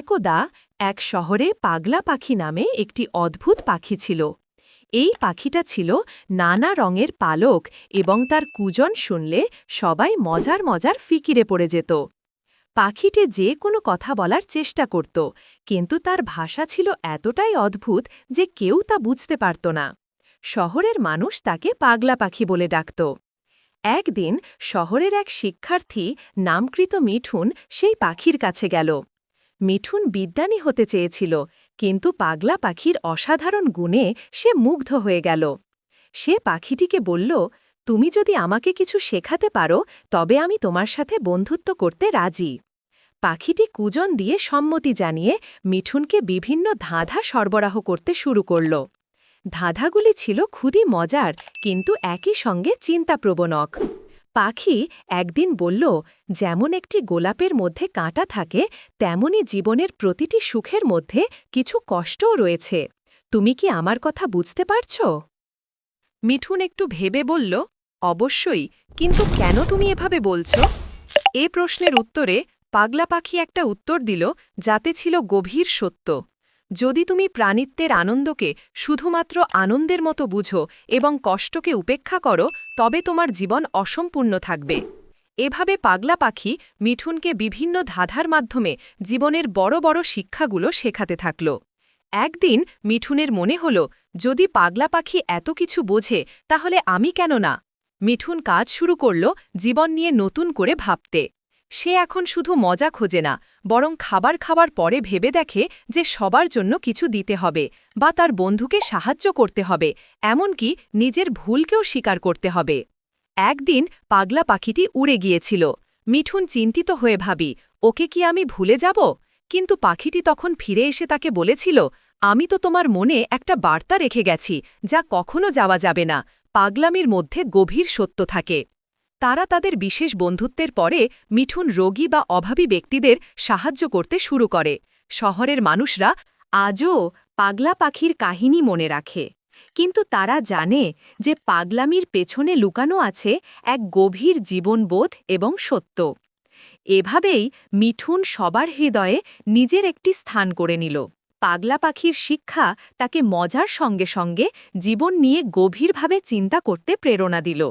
একদা এক শহরে পাগলা পাখি নামে একটি অদ্ভুত পাখি ছিল। এই পাখিটা ছিল নানা রঙের পালক এবং তার কুজন শুনলে সবাই মজার মজার ফিকিরে পড়ে যেত। পাখিটি যে কোনো কথা বলার চেষ্টা করত, কিন্তু তার ভাষা ছিল এতটাই অদ্ভুত যে কেউ তা বুঝতে পারত না। শহরের মানুষ তাকে পাগলা পাখি বলে ডাকত। একদিন শহরের এক শিক্ষার্থী নামকৃত মিঠুন সেই পাখির কাছে গেল। মিঠুন বিদ্যানী হতে চেয়েছিল, কিন্তু পাগলা পাখির অসাধারণ গুণে সে মুগ্ধ হয়ে গেল। সে পাখিটিকে বলল, তুমি যদি আমাকে কিছু শেখাতে পারো, তবে আমি তোমার সাথে বন্ধুত্ব করতে রাজি পাখিটি কুজন দিয়ে সম্মতি জানিয়ে মিঠুনকে বিভিন্ন ধাঁধা সরবরাহ করতে শুরু করল। ধাঁধাগুলি ছিল খুবই মজার, কিন্তু একই সঙ্গে চিন্তাপ্রবণক। পাখি একদিন বলল, যেমন একটি গোলাপের মধ্যে কাঁটা থাকে, তেমনি জীবনের প্রতিটি সুখের মধ্যে কিছু কষ্টও রয়েছে। তুমি কি আমার কথা বুঝতে পারছ? মিঠুন একটু ভেবে বলল, অবশ্যই, কিন্তু কেন তুমি এভাবে বলছ? এ প্রশ্নের উত্তরে পাগলা পাখি একটা উত্তর দিল, যাতে ছিল গভীর সত্য। যদি তুমি প্রাণিত্বের আনন্দকে শুধুমাত্র আনন্দের মতো বুঝো এবং কষ্টকে উপেক্ষা করো, তবে তোমার জীবন অসম্পূর্ণ থাকবে। এভাবে পাগলা পাখি মিঠুনকে বিভিন্ন ধাঁধার মাধ্যমে জীবনের বড় বড় শিক্ষাগুলো শেখাতে থাকল। একদিন মিঠুনের মনে হল, যদি পাগলা পাখি এত কিছু বোঝে, তাহলে আমি কেন না? মিঠুন কাজ শুরু করল জীবন নিয়ে নতুন করে ভাবতে। সে এখন শুধু মজা খোঁজে না, বরং খাবার খাবার পরে ভেবে দেখে যে সবার জন্য কিছু দিতে হবে বা তার বন্ধুকে সাহায্য করতে হবে, এমনকি নিজের ভুলকেও স্বীকার করতে হবে। একদিন পাগলা পাখিটি উড়ে গিয়েছিল। মিঠুন চিন্তিত হয়ে ভাবি, ওকে কি আমি ভুলে যাব? কিন্তু পাখিটি তখন ফিরে এসে তাকে বলেছিল, আমি তো তোমার মনে একটা বার্তা রেখে গেছি যা কখনো যাওয়া যাবে না। পাগলামির মধ্যে গভীর সত্য থাকে। তারা তাদের বিশেষ বন্ধুত্বের পরে মিঠুন রোগী বা অভাবী ব্যক্তিদের সাহায্য করতে শুরু করে। শহরের মানুষরা আজও পাগলা পাখির কাহিনী মনে রাখে। কিন্তু তারা জানে যে পাগলামির পেছনে লুকানো আছে এক গভীর জীবনবোধ এবং সত্য। এভাবেই মিঠুন সবার হৃদয়ে নিজের একটি স্থান করে নিল। পাগলা পাখির শিক্ষা তাকে মজার সঙ্গে সঙ্গে জীবন নিয়ে গভীরভাবে চিন্তা করতে প্রেরণা দিল।